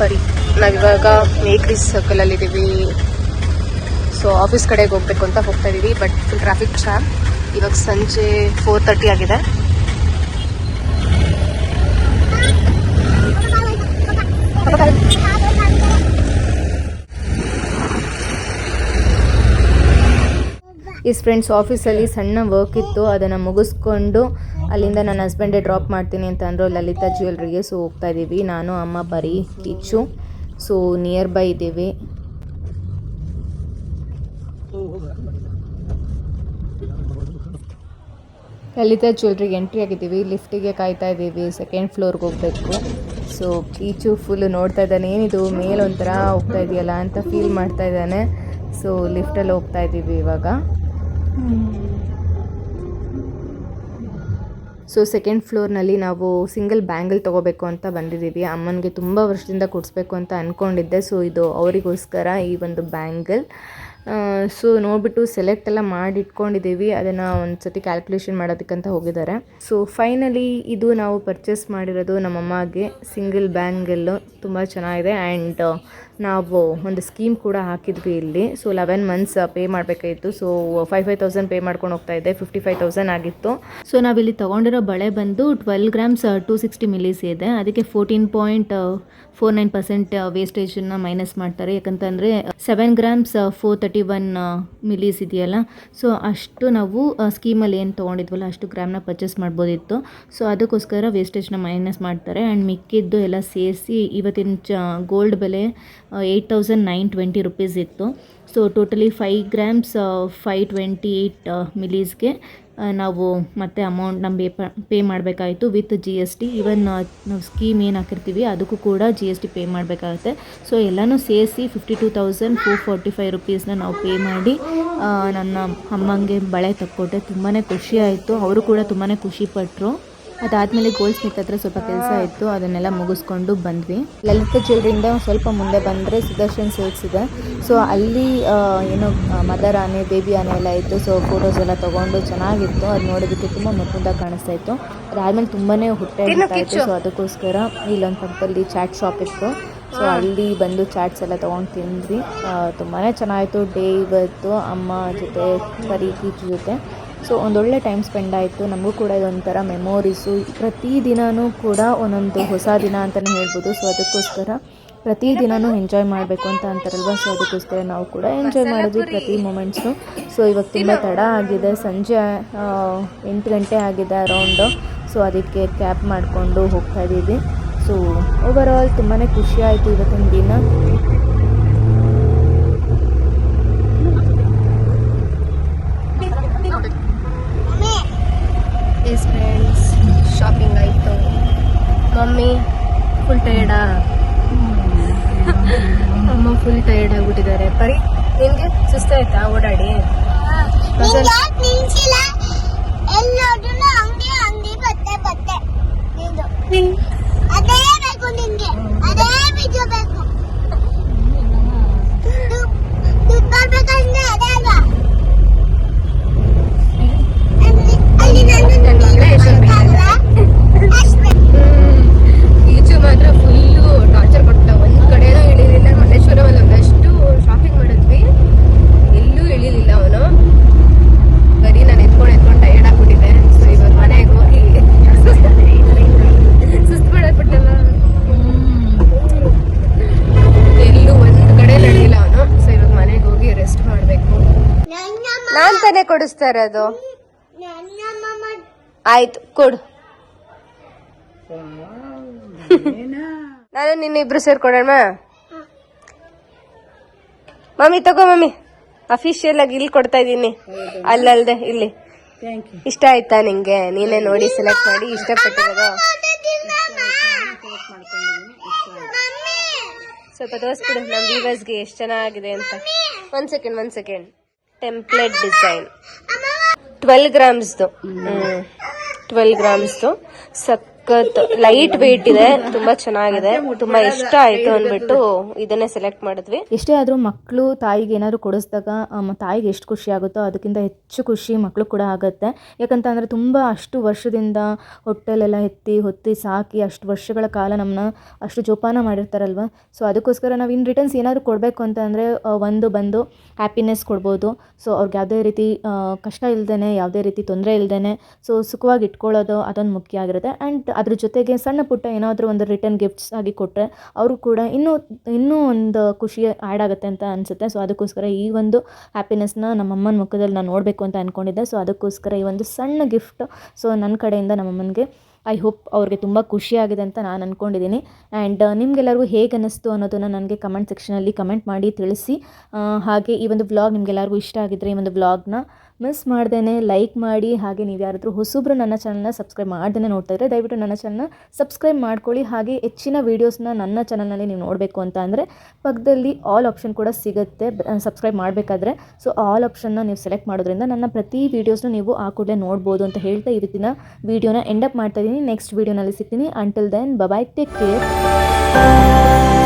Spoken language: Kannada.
ಪರಿ ನಾವಿವಾಗ ಮೇಕ್ರಿ ಸರ್ಕಲಲ್ಲಿ ಇದ್ದೀವಿ ಸೊ ಆಫೀಸ್ ಕಡೆಗೆ ಹೋಗ್ಬೇಕು ಅಂತ ಹೋಗ್ತಾ ಇದ್ದೀವಿ ಬಟ್ ಫುಲ್ ಟ್ರಾಫಿಕ್ ಜಾಮ್ ಇವಾಗ ಸಂಜೆ ಫೋರ್ ತರ್ಟಿ ಆಗಿದೆ. ಇಸ್ ಫ್ರೆಂಡ್ಸ್ ಆಫೀಸಲ್ಲಿ ಸಣ್ಣ ವರ್ಕ್ ಇತ್ತು. ಅದನ್ನು ಮುಗಿಸ್ಕೊಂಡು ಅಲ್ಲಿಂದ ನನ್ನ ಹಸ್ಬೆಂಡೇ ಡ್ರಾಪ್ ಮಾಡ್ತೀನಿ ಅಂತ ಅಂದರು. ಲಲಿತಾ ಜ್ಯುವೆಲ್ರಿಗೆ ಸೊ ಹೋಗ್ತಾ ಇದ್ದೀವಿ ನಾನು, ಅಮ್ಮ, ಬರೀ ಕಿಚ್ಚು. ಸೊ ನಿಯರ್ ಬೈ ಇದ್ದೀವಿ. ಲಲಿತಾ ಜ್ಯುವೆಲ್ರಿಗೆ ಎಂಟ್ರಿ ಆಗಿದ್ದೀವಿ. ಲಿಫ್ಟಿಗೆ ಕಾಯ್ತಾ ಇದ್ದೀವಿ ಸೆಕೆಂಡ್ ಫ್ಲೋರ್ಗೆ ಹೋಗಬೇಕು. ಸೊ ಕೀಚು ಫುಲ್ ನೋಡ್ತಾ ಇದ್ದಾನೆ. ಏನಿದು? ಮೇಲೆ ಒಂಥರ ಹೋಗ್ತಾ ಇದೆಯಲ್ಲ ಅಂತ ಫೀಲ್ ಮಾಡ್ತಾ ಇದ್ದಾನೆ. ಸೊ ಲಿಫ್ಟಲ್ಲಿ ಹೋಗ್ತಾ ಇದ್ದೀವಿ ಇವಾಗ. ಸೊ ಸೆಕೆಂಡ್ ಫ್ಲೋರ್ನಲ್ಲಿ ನಾವು ಸಿಂಗಲ್ ಬ್ಯಾಂಗಲ್ ತೊಗೋಬೇಕು ಅಂತ ಬಂದಿದ್ದೀವಿ. ಅಮ್ಮನಿಗೆ ತುಂಬ ವರ್ಷದಿಂದ ಕೊಡಿಸ್ಬೇಕು ಅಂತ ಅಂದ್ಕೊಂಡಿದ್ದೆ ಸೊ ಇದು ಅವರಿಗೋಸ್ಕರ ಈ ಒಂದು ಬ್ಯಾಂಗಲ್ ಸೊ ನೋಡಿಬಿಟ್ಟು ಸೆಲೆಕ್ಟ್ ಎಲ್ಲ ಮಾಡಿ ಇಟ್ಕೊಂಡಿದ್ದೀವಿ ಅದನ್ನು ಒಂದು ಸತಿ ಕ್ಯಾಲ್ಕುಲೇಷನ್ ಮಾಡೋದಕ್ಕಂತ ಹೋಗಿದ್ದಾರೆ. ಸೊ ಫೈನಲಿ ಇದು ನಾವು ಪರ್ಚೇಸ್ ಮಾಡಿರೋದು ನಮ್ಮಮ್ಮಗೆ ಸಿಂಗಲ್ ಬ್ಯಾಂಗಲ್ಲು ತುಂಬ ಚೆನ್ನಾಗಿದೆ. ಆ್ಯಂಡ್ ನಾವು ಒಂದು ಸ್ಕೀಮ್ ಕೂಡ ಹಾಕಿದ್ವಿ ಇಲ್ಲಿ. ಸೊ ಲೆವೆನ್ ಮಂತ್ಸ್ ಪೇ ಮಾಡಬೇಕಾಗಿತ್ತು so five five thousand pay ಮಾಡ್ಕೊಂಡು ಹೋಗ್ತಾ ಇದ್ದೆ. ಫಿಫ್ಟಿ ಫೈವ್ ತೌಸಂಡ್ ಆಗಿತ್ತು. ಸೊ ನಾವಿಲ್ಲಿ ತೊಗೊಂಡಿರೋ ಬಳೆ ಬಂದು twelve grams two sixty millis ಇದೆ. ಅದಕ್ಕೆ fourteen point four nine percent ವೇಸ್ಟೇಜನ್ನು minus ಮಾಡ್ತಾರೆ. ಯಾಕಂತಂದರೆ seven grams four one millis ಇದೆಯಲ್ಲ? ಸೊ ಅಷ್ಟು ನಾವು ಸ್ಕೀಮಲ್ಲಿ ಏನು ತೊಗೊಂಡಿದ್ವಲ್ಲ, ಅಷ್ಟು ಗ್ರಾಮ್ನ ಪರ್ಚೇಸ್ ಮಾಡ್ಬೋದಿತ್ತು. ಸೊ ಅದಕ್ಕೋಸ್ಕರ ವೇಸ್ಟೇಜ್ನ ಮೈನಸ್ ಮಾಡ್ತಾರೆ. ಆ್ಯಂಡ್ ಮಿಕ್ಕಿದ್ದು ಎಲ್ಲ ಸೇರಿಸಿ ಇವತ್ತಿನ, ಚ ಗೋಲ್ಡ್ ಬೆಲೆ eight thousand nine twenty rupees ಇತ್ತು. So totally five grams five twenty eight ಮಿಲೀಸ್ಗೆ ನಾವು ಮತ್ತೆ ಅಮೌಂಟ್ ನಮ್ಮ pay ಮಾಡಬೇಕಾಯಿತು with G S T even ನಾವು ಸ್ಕೀಮ್ ಏನು ಹಾಕಿರ್ತೀವಿ, ಅದಕ್ಕೂ ಕೂಡ ಜಿ ಎಸ್ ಟಿ ಪೇ ಮಾಡಬೇಕಾಗುತ್ತೆ. ಸೊ ಎಲ್ಲನೂ ಸೇರಿಸಿ fifty two thousand four forty five ರುಪೀಸ್ನ ನಾವು ಪೇ ಮಾಡಿ ನನ್ನ ಅಮ್ಮಂಗೆ ಬಳೆ ತಕ್ಕೊಟ್ಟೆ. ತುಂಬಾ ಖುಷಿ ಆಯಿತು. ಅವರು ಕೂಡ ತುಂಬಾ ಖುಷಿಪಟ್ಟರು ಅದಾದಮೇಲೆ ಗೋಲ್ಡ್ ಸ್ಮಿತ್ ಹತ್ರ ಸ್ವಲ್ಪ ಕೆಲಸ ಇತ್ತು ಅದನ್ನೆಲ್ಲ ಮುಗಿಸ್ಕೊಂಡು ಬಂದ್ವಿ. ಲಲಿತ ಜ್ಯುವೆಲ್ರಿಯಿಂದ ಸ್ವಲ್ಪ ಮುಂದೆ ಬಂದರೆ ಸುದರ್ಶನ್ ಸಿಲ್ಕ್ಸ್ ಇದೆ. ಸೊ ಅಲ್ಲಿ ಏನು ಮದರ್ ಆನೆ ಬೇಬಿ ಆನೆ ಎಲ್ಲ ಇತ್ತು. ಸೊ ಫೋಟೋಸ್ ಎಲ್ಲ ತೊಗೊಂಡು ಚೆನ್ನಾಗಿತ್ತು. ಅದು ನೋಡೋದಕ್ಕೆ ತುಂಬ ಮುದ್ದಾಗಿ ಕಾಣಿಸ್ತಾ ಇತ್ತು. ಅದಾದಮೇಲೆ ತುಂಬಾ ಹುಟ್ಟೆ ಹಿಡಿತಾ ಇತ್ತು. ಸೊ ಅದಕ್ಕೋಸ್ಕರ ಇಲ್ಲೊಂದು ಪಕ್ಕದಲ್ಲಿ ಚಾಟ್ ಶಾಪ್ ಇತ್ತು. ಸೊ ಅಲ್ಲಿ ಬಂದು ಚಾಟ್ಸ್ ಎಲ್ಲ ತೊಗೊಂಡು ತಿಂದ್ವಿ. ತುಂಬಾ ಚೆನ್ನಾಗಿತ್ತು ಡೇ ಇವತ್ತು ಅಮ್ಮ ಜೊತೆ ಪರಿ ಕೀಚು ಜೊತೆ. ಸೊ ಒಂದೊಳ್ಳೆ ಟೈಮ್ ಸ್ಪೆಂಡ್ ಆಯಿತು. ನಮಗೂ ಕೂಡ ಇದೊಂಥರ ಮೆಮೋರೀಸು ಪ್ರತಿದಿನವೂ ಕೂಡ ಒಂದೊಂದು ಹೊಸ ದಿನ ಅಂತಲೇ ಹೇಳ್ಬೋದು. ಸೊ ಅದಕ್ಕೋಸ್ಕರ ಪ್ರತಿ ದಿನವೂ ಎಂಜಾಯ್ ಮಾಡಬೇಕು ಅಂತ ಅಂತಾರಲ್ವ? ಸೊ ಅದಕ್ಕೋಸ್ಕರ ನಾವು ಕೂಡ ಎಂಜಾಯ್ ಮಾಡಿದ್ವಿ ಪ್ರತಿ ಮೂಮೆಂಟ್ಸು ಸೊ ಇವಾಗ ತುಂಬ ತಡ ಆಗಿದೆ. ಸಂಜೆ ಎಂಟು ಗಂಟೆ ಆಗಿದೆ ಅರೌಂಡು ಸೊ ಅದಕ್ಕೆ ಕ್ಯಾಬ್ ಮಾಡಿಕೊಂಡು ಹೋಗ್ತಾ ಇದ್ದೀವಿ. ಸೊ ಓವರ್ ಆಲ್ ತುಂಬಾ ಖುಷಿ ಆಯಿತು ಇವತ್ತಿನ ದಿನ ಎಸ್ ಫ್ರೆಂಡ್ಸ್ ಶಾಪಿಂಗ್ ಆಯಿತು ಮಮ್ಮಿ ಫುಲ್ ಟೈರ್ಡಾ ಅಮ್ಮ ಫುಲ್ ಟಯರ್ಡ್ ಆಗ್ಬಿಟ್ಟಿದ್ದಾರೆ ಪರಿ ನಿನ್ಗೆ ಸುಸ್ತಾಯ್ತಾ ಓಡಾಡಿ ಮಸಾಲೆ ಯಾಕ್ ನಿಲ್ಸಿಲ್ಲ ಎಲ್ಲಿ ನೋಡಿದ್ರು ಅಂಗಡಿ ಅಂಗಡಿ ಬತ್ತೆ ಬತ್ತೆ ಇದು ಅದೇ ಬೇಕು ನಿನ್ಗೆ ಅದೇ ಬೀಜ ಬೇಕು ದುಡ್ಡು ಬರ್ಬೇಕಂದ್ರೆ ಅದೇ ಅಲ್ವಾ ಅಲ್ಲಿ- ಅಲ್ಲಿ ನನ್ನ ನನ್ಗೆ ಎಷ್ಟೊಂದು ಬೇಕಾಗಲ್ಲ? ಅಷ್ಟೇ. ಈಚು ಮಾತ್ರ ಫುಲ್ಲು ಟಾರ್ಚರ್ ಕೊಟ್ಟ ಒಂದ್ ಕಡೆನೂ ಇಳಿಲಿಲ್ಲ ಮಲ್ಲೇಶ್ವರಮಲ್ಲಿ ಒಂದಷ್ಟು ಶಾಪಿಂಗ್ ಮಾಡಿದ್ವಿ ಎಲ್ಲೂ ಇಳಿಲಿಲ್ಲ ಅವನು ಬರೀ ನಾನು ಎತ್ಕೊಂಡು ಎತ್ಕೊಂಡು ಟಯರ್ಡ್ ಆಗ್ಬಿಟ್ಟಿದ್ದೆ ಸೊ ಇವಾಗ ಮನೆಗೆ ಹೋಗಿ ಸುಸ್ತು ಮಾಡಾಕ್ಬಿಟ್ಟಲ್ಲ ಎಲ್ಲೂ ಒಂದ್ ಕಡೆ ನಡೆಯಿಲ್ಲ ಅವನು ಸೊ ಇವಾಗ ಮನೆಗೆ ಹೋಗಿ ರೆಸ್ಟ್ ಮಾಡ್ಬೇಕು ನನ್ನ ನಾನ್ ತಾನೇ ಕೊಡಿಸ್ತಾ ಇರೋದು? ಆಯ್ತು, ಕೊಡು. ನಾನು ನಿನ್ನ ಇಬ್ರು ಸೇರ್ಕೊಡೋಣ ಮಮ್ಮಿ, ತಗೋ ಮಮ್ಮಿ. ಅಫಿಷಿಯಲ್ ಆಗಿ ಇಲ್ಲಿ ಕೊಡ್ತಾ ಇದ್ದೀನಿ. ಅಲ್ಲಲ್ದೆ, ಇಲ್ಲಿ. ಇಷ್ಟ ಆಯ್ತಾ ನಿಂಗೆ? ನೀನೇ ನೋಡಿ ಸೆಲೆಕ್ಟ್ ಮಾಡಿ ಇಷ್ಟಪಟ್ಟಿರೋದು. ಸ್ವಲ್ಪ ತೋರಿಸ್ಬಿಡು ನಮ್ಮ ವ್ಯೂವರ್ಸ್ಗೆ ಎಷ್ಟು ಚೆನ್ನಾಗಿದೆ ಅಂತ. ಒಂದ್ ಸೆಕೆಂಡ್ ಒಂದ್ ಸೆಕೆಂಡ್ ಟೆಂಪ್ಲೇಟ್ ಡಿಸೈನ್ ಟ್ವೆಲ್ ಗ್ರಾಮ್ಸ್ದು ಟ್ವೆಲ್ ಗ್ರಾಮ್ಸ್ದು ಸಖತ್ ಲೈಟ್ ವೆಯ್ಟ್ ಇದೆ. ತುಂಬಾ ಚೆನ್ನಾಗಿದೆ. ತುಂಬಾ ಇಷ್ಟ ಆಯ್ತು ಅಂದ್ಬಿಟ್ಟು ಇದನ್ನೇ ಸೆಲೆಕ್ಟ್ ಮಾಡಿದ್ವಿ. ಎಷ್ಟೇ ಆದ್ರೂ ಮಕ್ಕಳು ತಾಯಿಗೆ ಏನಾದ್ರು ಕೊಡಿಸಿದಾಗ ತಾಯಿಗೆ ಎಷ್ಟು ಖುಷಿ ಆಗುತ್ತೋ ಅದಕ್ಕಿಂತ ಹೆಚ್ಚು ಖುಷಿ ಮಕ್ಕಳು ಕೂಡ ಆಗುತ್ತೆ. ಯಾಕಂತ ತುಂಬಾ ತುಂಬ ಅಷ್ಟು ವರ್ಷದಿಂದ ಹೊಟ್ಟೆಲೆಲ್ಲ ಎತ್ತಿ, ಹೊತ್ತಿ ಸಾಕಿ, ಅಷ್ಟು ವರ್ಷಗಳ ಕಾಲ ನಮ್ಮನ್ನ ಅಷ್ಟು ಜೋಪಾನ ಮಾಡಿರ್ತಾರಲ್ವ? ಸೊ ಅದಕ್ಕೋಸ್ಕರ ನಾವು ಇನ್ ರಿಟರ್ನ್ಸ್ ಏನಾದರೂ ಕೊಡಬೇಕು ಅಂತ ಅಂದರೆ ಒಂದು ಬಂದು ಹ್ಯಾಪಿನೆಸ್ ಕೊಡ್ಬೋದು. ಸೊ ಅವ್ರಿಗೆ ಯಾವುದೇ ರೀತಿ ಕಷ್ಟ ಇಲ್ದೇನೆ, ಯಾವುದೇ ರೀತಿ ತೊಂದರೆ ಇಲ್ಲದೇನೆ ಸೊ ಸುಖವಾಗಿ ಇಟ್ಕೊಳ್ಳೋದು ಅದೊಂದು ಮುಖ್ಯ ಆಗಿರುತ್ತೆ. ಆ್ಯಂಡ್ ಅದ್ರ ಜೊತೆಗೆ ಸಣ್ಣ ಪುಟ್ಟ ಏನಾದರೂ ಒಂದು ರಿಟರ್ನ್ ಗಿಫ್ಟ್ಸ್ ಆಗಿ ಕೊಟ್ಟರೆ ಅವರು ಕೂಡ ಇನ್ನೂ ಇನ್ನೂ ಒಂದು ಖುಷಿ ಆ್ಯಡ್ ಆಗುತ್ತೆ ಅಂತ ಅನಿಸುತ್ತೆ. ಸೊ ಅದಕ್ಕೋಸ್ಕರ ಈ ಒಂದು ಹ್ಯಾಪಿನೆಸ್ನ ನಮ್ಮ ಅಮ್ಮನ ಮುಖದಲ್ಲಿ ನಾನು ನೋಡಬೇಕು ಅಂತ ಅಂದ್ಕೊಂಡಿದ್ದೆ ಸೊ ಅದಕ್ಕೋಸ್ಕರ ಈ ಒಂದು ಸಣ್ಣ ಗಿಫ್ಟ್ ಸೊ ನನ್ನ ಕಡೆಯಿಂದ ನಮ್ಮಮ್ಮನಿಗೆ ಐ ಹೋಪ್ ಅವ್ರಿಗೆ ತುಂಬ ಖುಷಿಯಾಗಿದೆ ಅಂತ ನಾನು ಅಂದ್ಕೊಂಡಿದ್ದೀನಿ ಆ್ಯಂಡ್ ನಿಮಗೆಲ್ಲರಿಗೂ ಹೇಗೆ ಅನ್ನಿಸ್ತು ಅನ್ನೋದನ್ನು ನನಗೆ ಕಮೆಂಟ್ ಸೆಕ್ಷನಲ್ಲಿ ಕಮೆಂಟ್ ಮಾಡಿ ತಿಳಿಸಿ. ಹಾಗೆ ಈ ಒಂದು ವ್ಲಾಗ್ ನಿಮಗೆಲ್ಲರಿಗೂ ಇಷ್ಟ ಆಗಿದ್ದರೆ ಈ ಒಂದು ವ್ಲಾಗ್ನ ಮಿಸ್ ಮಾಡ್ದೇ ಲೈಕ್ ಮಾಡಿ, ಹಾಗೆ ನೀವು ಯಾರಾದರೂ ಹೊಸಬ್ರು ನನ್ನ ಚಾನಲ್ನ ಸಬ್ಸ್ಕ್ರೈಬ್ ಮಾಡ್ದೇ ನೋಡ್ತಾ ಇದ್ದರೆ ದಯವಿಟ್ಟು ನನ್ನ ಚಾನಲ್ನ ಸಬ್ಸ್ಕ್ರೈಬ್ ಮಾಡ್ಕೊಳ್ಳಿ. ಹಾಗೆ ಹೆಚ್ಚಿನ ವೀಡಿಯೋಸ್ನ ನನ್ನ ಚಾನಲ್ನಲ್ಲಿ ನೀವು ನೋಡಬೇಕು ಅಂತ ಅಂದರೆ ಪಕ್ಕದಲ್ಲಿ ಆಲ್ ಆಪ್ಷನ್ ಕೂಡ ಸಿಗುತ್ತೆ. ಸಬ್ಸ್ಕ್ರೈಬ್ ಮಾಡಬೇಕಾದ್ರೆ. ಸೊ ಆಲ್ ಆಪ್ಷನ್ನ ನೀವು ಸೆಲೆಕ್ಟ್ ಮಾಡೋದ್ರಿಂದ ನನ್ನ ಪ್ರತಿ ವೀಡಿಯೋಸ್ನ ನೀವು ಆ ಕೂಡಲೇ ನೋಡ್ಬೋದು ಅಂತ ಹೇಳ್ತಾ ರೀತಿನ ವೀಡಿಯೋನ ಎಂಡಪ್ ಮಾಡ್ತಾ ಇದ್ದೀನಿ. ನೆಕ್ಸ್ಟ್ ವೀಡಿಯೋನಲ್ಲಿ ಸಿಗ್ತೀನಿ. Until then bye bye take care